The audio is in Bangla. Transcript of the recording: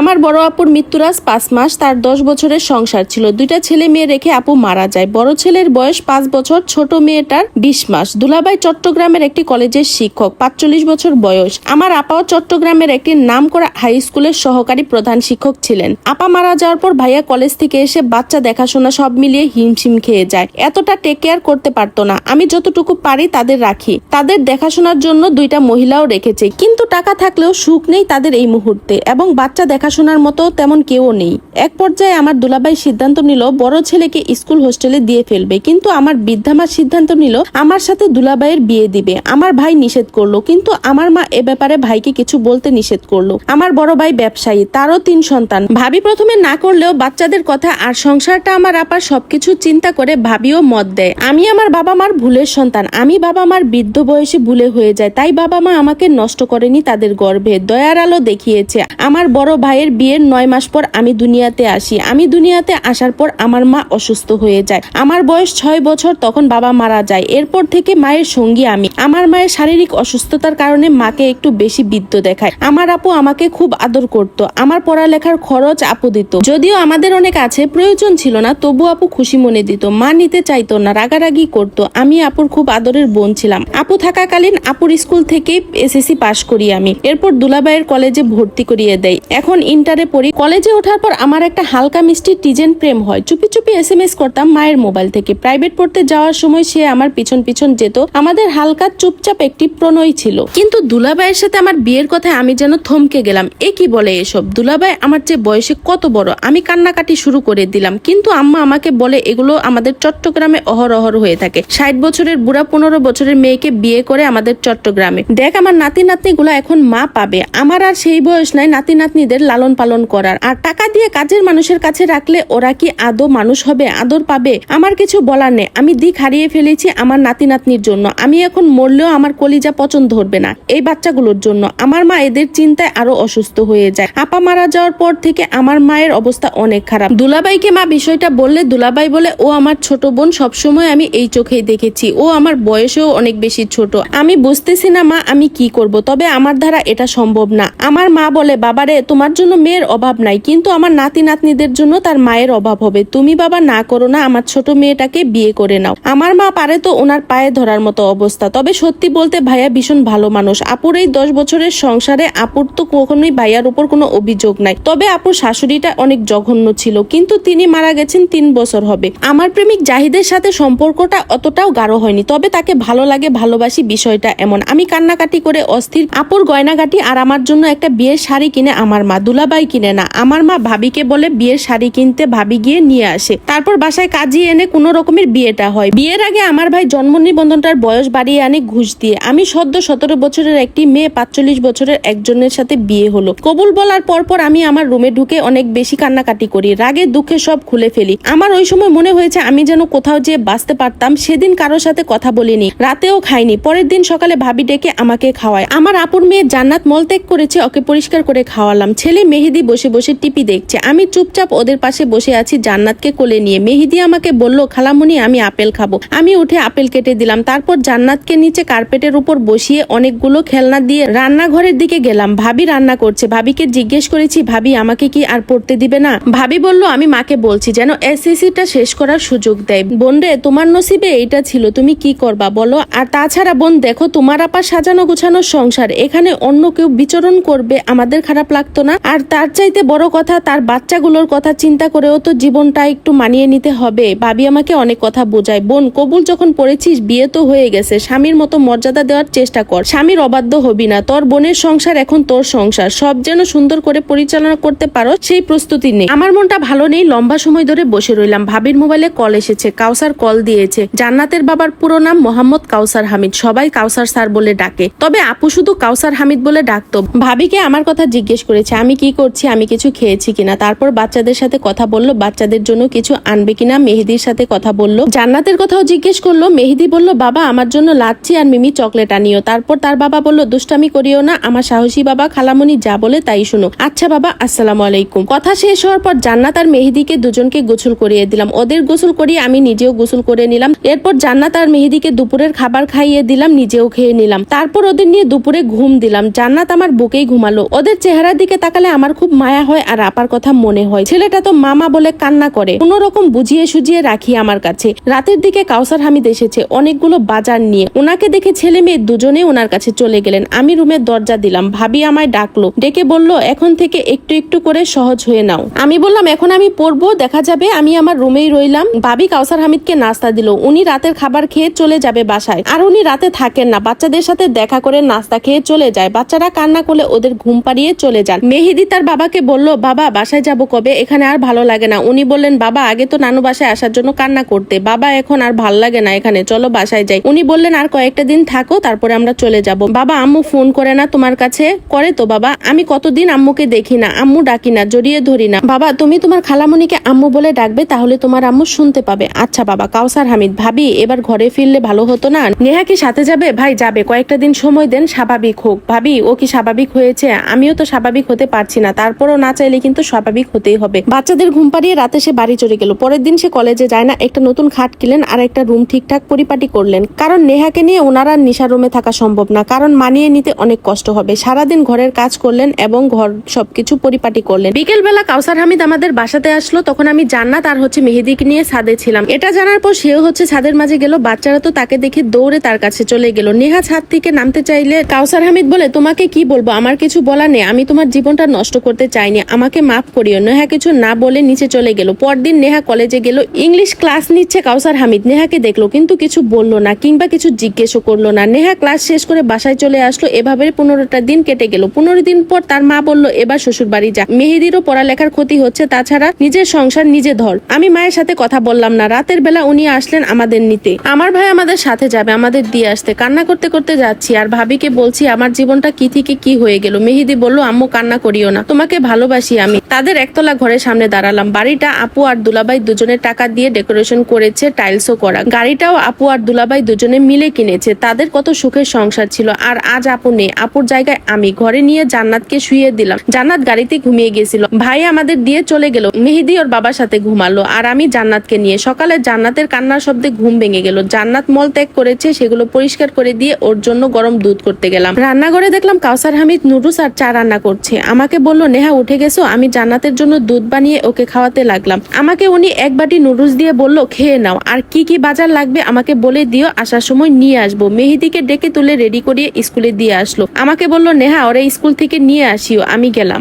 আমার বড় আপুর মৃত্যুরাজ পাঁচ মাস, তার দশ বছরের সংসার ছিল। দুইটা ছেলে মেয়ে রেখে আপু মারা যায়। বড় ছেলের বয়স পাঁচ বছর, ছোট মেয়েটার বিশ মাস। দুলাবাই চট্টগ্রামের একটি কলেজের শিক্ষক, পাঁচচল্লিশ বছর বয়স। আমার আপাও চট্টগ্রামের একটি নাম করা হাই স্কুলের সহকারী প্রধান শিক্ষক ছিলেন। আপা মারা যাওয়ার পর ভাইয়া কলেজ থেকে এসে বাচ্চা দেখাশোনা সব মিলিয়ে হিমশিম খেয়ে যায়। এতটা টেক কেয়ার করতে পারতো না। আমি যতটুকু পারি তাদের রাখি। তাদের দেখাশোনার জন্য দুইটা মহিলাও রেখেছে। কিন্তু টাকা থাকলেও সুখ নেই তাদের এই মুহূর্তে। এবং বাচ্চা দেখাশোনার মতো তেমন কেউ নেই। এক পর্যায়ে আমার দুলাভাই সিদ্ধান্ত নিল, বড় ছেলেকে স্কুল হোস্টেলে দিয়ে ফেলবে। কিন্তু আমার বৃদ্ধামার সিদ্ধান্ত নিল, আমার সাথে দুলাভাইয়ের বিয়ে দিবে। আমার ভাই নিষেধ করল, কিন্তু আমার মা এ ব্যাপারে ভাইকে কিছু বলতে নিষেধ করল। আমার বড় ভাই ব্যবসায়ী, তারও তিন সন্তান। ভাবি প্রথমে না করলেও বাচ্চাদের কথা আর সংসারটা আমার আপার সবকিছু চিন্তা করে ভাবিও মত দেয়। আমি আমার বাবা মার ভুলের সন্তান। আমি বাবা মার বৃদ্ধ বয়সে ভুলে হয়ে যায় তাই বাবা মা আমাকে নষ্ট করেনি তাদের গর্ভে। দয়ার আলো দেখিয়েছে। আমার বড় ভাইয়ের বিয়ের নয় মাস পর আমি দুনিয়াতে আসি। আমি দুনিয়াতে আসার পর আমার মা অসুস্থ হয়ে যায়। আমার বয়স ছয় বছর, তখন বাবা মারা যায়। এরপর থেকে মায়ের সঙ্গী আমি। আমার মায়ের শারীরিক অসুস্থতার কারণে মাকে একটু বেশি বিদ্য দেখায়। আমার আপু আমাকে খুব আদর করত। আমার পড়ালেখার খরচ আপু দিত। যদিও আমাদের অনেক আছে, প্রয়োজন ছিল না, তবু আপু খুশি মনে দিত। মা নিতে চাইতো না, রাগারাগি করতো। আমি আপুর খুব আদরের বোন ছিলাম। আপু থাকাকালীন আপুর স্কুল থেকে এসএসসি পাশ করি আমি। এরপর দুলাবাইয়ের কলেজে ভর্তি করিয়ে দেয়। এখন ইন্টারে পড়ি। কলেজে ওঠার পর আমার একটা হালকা মিষ্টি টিজেন প্রেম হয়। চুপি চুপি এস এম এস করতাম মায়ের মোবাইল থেকে। প্রাইভেট পড়তে যাওয়ার সময় সে আমার পিছন পিছন যেত। আমাদের হালকা চুপচাপ একটি প্রণয় ছিল। কিন্তু দুলাবাইয়ের সাথে আমার বিয়ের কথায় আমি যেন থমকে গেলাম। এ কি বলে এসব? দুলাবাই আমার চেয়ে বয়সে কত বড়? আমি কান্নাকাটি শুরু করে দিলাম। কিন্তু আম্মা আমাকে বলে, এগুলো আমাদের চট্টগ্রামে অহরহর হয়ে থাকে। ষাট বছরের বুড়া, পনেরো বছরের মেয়েকে বিয়ে করে আমাদের চট্টগ্রামে। দেখ আমার নাতি নাতনি এখন মা পাবে। আমার আর সেই বয়স নাই নাতি নাতনিদের লালন পালন করার। আর টাকা দিয়ে কাজের মানুষের কাছে রাখলে ওরা কি আদৌ মানুষ হবে? আদর পাবে? আমার কিছু বলার নেই। আমি দিক হারিয়ে ফেলেছি আমার নাতি নাতনির জন্য। আমি এখন মরলেও আমার কলিজা পছন্দ ধরবে না এই বাচ্চাগুলোর জন্য। আমার মা এদের চিন্তায় আরও অসুস্থ হয়ে যায়। আপা মারা যাওয়ার পর থেকে আমার মায়ের অবস্থা অনেক খারাপ। দুলাবাইকে মা বিষয়টা বললে দুলাবাই বলে, ও আমার ছোট বোন, সবসময় আমি এই চোখেই দেখেছি। ও আমার বয়সেও অনেক বেশি ছোট। আমি বুঝতেছি না মা, আমি কি করব? তবে আমার দ্বারা এটা সম্ভব না। আমার মা বলে, বাবারে, তোমার জন্য মেয়ের অভাব নাই, কিন্তু আমার নাতি নাতনিদের জন্য তার মায়ের অভাব হবে। তুমি বাবা না করো না, আমার ছোট মেয়েটাকে বিয়ে করে নাও। আমার মা পারে তো ওনার পায়ে ধরার মতো অবস্থা, তবে সত্যি বলতে ভাইয়া ভীষণ ভালো মানুষ। আপুর এই দশ বছরের সংসারে আপুর তো কখনোই ভাইয়ার উপর কোনো অভিযোগ নাই। তবে আপুর শাশুড়িটা অনেক জঘন্য ছিল, কিন্তু তিনি মারা গেছেন তিন বছর হবে। আমার প্রেমিক জাহিদের সাথে সম্পর্কটা অতটাও গাঢ় হয়নি, তবে তাকে ভালো লাগে, ভালোবাসি বিষয়টা এমন। আমি কান্নাকাটি করে অস্থির আপুর গয়নাগাটি আর আমার জন্য একটা বিয়ের শাড়ি কিনে আমার মা দুলাবাই কিনে না। আমার মা ভাবিকে বলে বিয়ের শাড়ি কিনতে ভাবি গিয়ে নিয়ে আসে। তারপর বাসায় কাজী এনে কোনো রকমের বিয়েটা হয়। বিয়ের আগে আমার ভাই জন্ম নিবন্ধনটার বয়স বাড়িয়ে আনে ঘুষ দিয়ে। আমি সদ্য সতেরো বছরের একটি মেয়ে, পাঁচচল্লিশ বছরের একজনের সাথে বিয়ে হলো। কবুল বলার পর পর আমি আমার রুমে ঢুকে অনেক বেশি কান্নাকাটি করি। রাগে দুঃখে সব খুলে ফেলি। আমার ওই সময় মনে হয়েছে আমি যেন কোথাও যেয়ে বাঁচতে পারতাম। সেদিন কারোর সাথে কথা বলিনি। রাতেও খাইনি। পরের দিন সকালে ভাবি ডেকে আমাকে খাওয়ায়। আমার আপুর মেয়ে জান্নাত মলত্যাগ করেছে, ওকে পরিষ্কার করে খাওয়ালাম। ছেলে মেহেদি বসে বসে টিপি দেখছে। আমি চুপচাপ ওদের পাশে বসে আছি, জান্নাতকে কোলে নিয়ে। মেহেদি আমাকে বলল, খালামুনি, আমি আপেল খাব। আমি উঠে আপেল কেটে দিলাম। তারপর জান্নাতকে নিচে কার্পেটের উপর বসিয়ে অনেকগুলো খেলনা দিয়ে রান্নাঘরের দিকে গেলাম। ভাবি রান্না করছে। ভাবিকে জিজ্ঞেস করেছি, ভাবি, আমাকে কি আর পড়তে দিবে না? ভাবি বলল, আমি মাকে বলছি যেন এসএসসিটা শেষ করার সুযোগ দেয়। বোন রে তোমার নসিবে এইটা ছিল, তুমি কি করবা বলো? আর তাছাড়া বোন, দেখো, তোমার আপা সাজানো গোছানো সংসার। এখানে অন্য কেউ বিচরণ করবে, আমাদের খারাপ লাগতো না? আর তার চাইতে বড় কথা, তার বাচ্চাগুলোর কথা চিন্তা করেও তো জীবনটা একটু মানিয়ে নিতে হবে। ভাবি আমাকে অনেক কথা বোঝায়। বোন, কবুল যখন পড়েছিস, বিয়ে তো হয়ে গেছে। স্বামীর মতো মর্যাদা দেওয়ার চেষ্টা কর। স্বামীর অবাধ্য হবি না। তোর বোনের সংসার এখন তোর সংসার। সব যেন সুন্দর করে পরিচালনা করতে পারো, সেই প্রস্তুতি নেই আমার মনটা ভালো নেই, লম্বা সময় ধরে বসে রইলাম। ভাবির মোবাইলে কল এসেছে, কাউসার কল দিয়েছে। জান্নাতের বাবার পুরো নাম মোহাম্মদ কাউসার হামিদ। সবাই কাউসার স্যার বলে ডাকে। তবে আপু শুধু কাউসার হামিদ বলে ডাকতো। ভাবিকে আমার কথা জিজ্ঞেস করেছে, আমি কি করছি, আমি কিছু খেয়েছি কিনা? তারপর বাচ্চাদের সাথে কথা বলল, বাচ্চাদের জন্য কিছু আনবে কিনা? মেহেদির সাথে কথা বলল। জান্নাতের কথাও জিজ্ঞেস করল, মেহেদি বলল, বাবা, আমার জন্য লাচ্ছি আর মিমি চকলেট আনিও। তারপর তার বাবা বলল, দুষ্টামি করিও না, আমার সাহসী বাবা খালামণি যা বলে তাই শুনো আচ্ছা বাবা, আসসালাম আলাইকুম। কথা শেষ হওয়ার পর জান্নাত আর মেহেদিকে দুজনকে গোসল করিয়ে দিলাম। ওদের গোসল করিয়ে আমি নিজেও গোসল করে নিলাম। এরপর জান্নাত আর মেহেদিকে দুপুরের খাবার খাইয়ে দিলাম, নিজেও খেয়ে নিলাম। তারপর ওদের নিয়ে দুপুরে ঘুম দিলাম। জান্নাত আমার বুকেই ঘুমালো। ওদের চেহারার দিকে তাকালে দেখলে আমার খুব মায়া হয় আর আপার কথা মনে হয়। ছেলেটা তো মামা বলে কান্না করে। কোন রকম বুঝিয়ে সুজিয়ে রাখি আমার কাছে। রাতের দিকে কাউসার হামিদ এসেছে অনেকগুলো বাজার নিয়ে। ওনাকে দেখে ছেলে মেয়ে দুজনে ওনার কাছে চলে গেলেন। আমি রুমের দরজা দিলাম। ভাবি আমায় ডাকলো। ডেকে বলল, এখন থেকে একটু একটু করে সহজ হয়ে নাও। আমি বললাম, এখন আমি পড়ব, দেখা যাবে। আমি আমার রুমেই রইলাম। ভাবি কাউসার হামিদকে নাস্তা দিল। উনি রাতের খাবার খেয়ে চলে যাবে বাসায়। আর উনি রাতে থাকেন না। বাচ্চাদের সাথে দেখা করে নাস্তা খেয়ে চলে যায়। বাচ্চারা কান্না করলে ওদের ঘুম পাড়িয়ে চলে যান মেহেদি তার বাবাকে বলল, বাবা, বাসায় যাব কবে? এখানে আর ভালো লাগে না। উনি বললেন, বাবা, আগে তো নানু বাসায় আসার জন্য কান্না করতে। বাবা, এখন আর ভালো লাগে না এখানে। চলো বাসায় যাই। উনি বললেন, আর কয়েকটা দিন থাকো, তারপরে আমরা চলে যাব। বাবা, আম্মু ফোন করে না তোমার কাছে? করে তো, বাবা। আমি কতদিন আম্মুকে দেখি না, আম্মু ডাকি না, জড়িয়ে ধরি না। বাবা, তুমি তোমার খালামণিকে আম্মু বলে ডাকবে, তাহলে তোমার আম্মু শুনতে পাবে। আচ্ছা বাবা, কাউসার হামিদ, ভাবি, এবার ঘরে ফিরলে ভালো হতো না? নেহা কি সাথে যাবে? ভাই, যাবে। কয়েকটা দিন সময় দেন, স্বাভাবিক হোক। ভাবি, ও কি স্বাভাবিক হয়েছে? আমিও তো স্বাভাবিক হতে পারছি না। তারপরও না চাইলে কিন্তু স্বাভাবিক হতেই হবে। বাচ্চাদের ঘুম পাড়িয়ে রাতে সে বাড়ি চলে গেল। পরের দিন সে কলেজে যায় না। একটা নতুন খাট কিনলেন, আর একটা রুম ঠিকঠাক পরিপাটি করলেন। কারণ নেহাকে নিয়ে ওনারা নিশা রুমে থাকা সম্ভব না। কারণ মানিয়ে নিতে অনেক কষ্ট হবে। সারাদিন ঘরের কাজ করলেন এবং ঘর সবকিছু পরিপাটি করলেন। বিকেল বেলা কাউসার হামিদ আমাদের বাসাতে আসলো। তখন আমি জান্নাত আর হচ্ছে মেহেদিকে নিয়ে ছাদে ছিলাম। এটা জানার পর সেও হচ্ছে ছাদের মাঝে গেল। বাচ্চারা তো তাকে দেখে দৌড়ে তার কাছে চলে গেল। নেহা ছাদ থেকে নামতে চাইলে, কাউসার হামিদ বলে, তোমাকে কি বলব? আমার কিছু বলা নেই। আমি তোমার জীবনটা নষ্ট করতে চাইনি, আমাকে মাফ করিও। নেহা কিছু না বলে নিচে চলে গেল। পরদিন নেহা কলেজে গেল, ইংলিশ ক্লাস নিচ্ছে কাউসার হামিদ। নেহাকে দেখল, কিন্তু কিছু বলল না কিংবা কিছু জিজ্ঞেসও করল না। নেহা ক্লাস শেষ করে বাসায় চলে আসলো, এভাবে পনেরোটা দিন কেটে গেল। পনেরো দিন পর তার মা বলল, এবার শ্বশুর বাড়ি যা। মেহেদিরও পড়ালেখার ক্ষতি হচ্ছে, তাছাড়া নিজের সংসার নিজে ধর। আমি মায়ের সাথে কথা বললাম না। রাতের বেলা উনি আসলেন আমাদের নিতে। আমার ভাই আমাদের সাথে যাবে, আমাদের দিয়ে আসতে। কান্না করতে করতে যাচ্ছি, আর ভাবিকে বলছি, আমার জীবনটা কি থেকে কি হয়ে গেল? মেহেদি বলল, আম্মু, কান্না করিও না। তোমাকে ভালোবাসি আমি। তাদের একতলা ঘরের সামনে দাঁড়ালাম। বাড়িটা আপু আর দুলাবাই দুজনের টাকা দিয়ে ডেকোরেশন করেছে, টাইলসও করা। গাড়িটাও আপু আর দুলাবাই দুজনে মিলে কিনেছে। তাদের কত সুখের সংসার ছিল। আর আজ আপু নেই। আপুর জায়গায় আমি। ঘরে নিয়ে জান্নাতকে শুয়ে দিলাম। জান্নাত গাড়িতে ঘুমিয়ে গেছিল। ভাই আমাদের দিয়ে চলে গেল। মেহেদি ওর বাবার সাথে ঘুমালো। আর আমি জান্নাতকে নিয়ে। সকালে জান্নাতের কান্নার শব্দে ঘুম ভেঙে গেল। জান্নাত মল ত্যাগ করেছে। সেগুলো পরিষ্কার করে দিয়ে ওর জন্য গরম দুধ করতে গেলাম। রান্নাঘরে দেখলাম কাউসার হামিদ নুডলস আর চা রান্না করছে। আমাকে বলল, নেহা, উঠে গেছো? আমি জান্নাতের জন্য দুধ বানিয়ে ওকে খাওয়াতে লাগলাম। আমাকে উনি এক বাটি নুডলস দিয়ে বলল, খেয়ে নাও। আর কি কি বাজার লাগবে আমাকে বলে দিও, আসার সময় নিয়ে আসব। মেহেদিকে ডেকে তুলে রেডি করিয়ে স্কুলে দিয়ে আসলো। আমাকে বলল, নেহা, ওরে স্কুল থেকে নিয়ে আসিও, আমি গেলাম।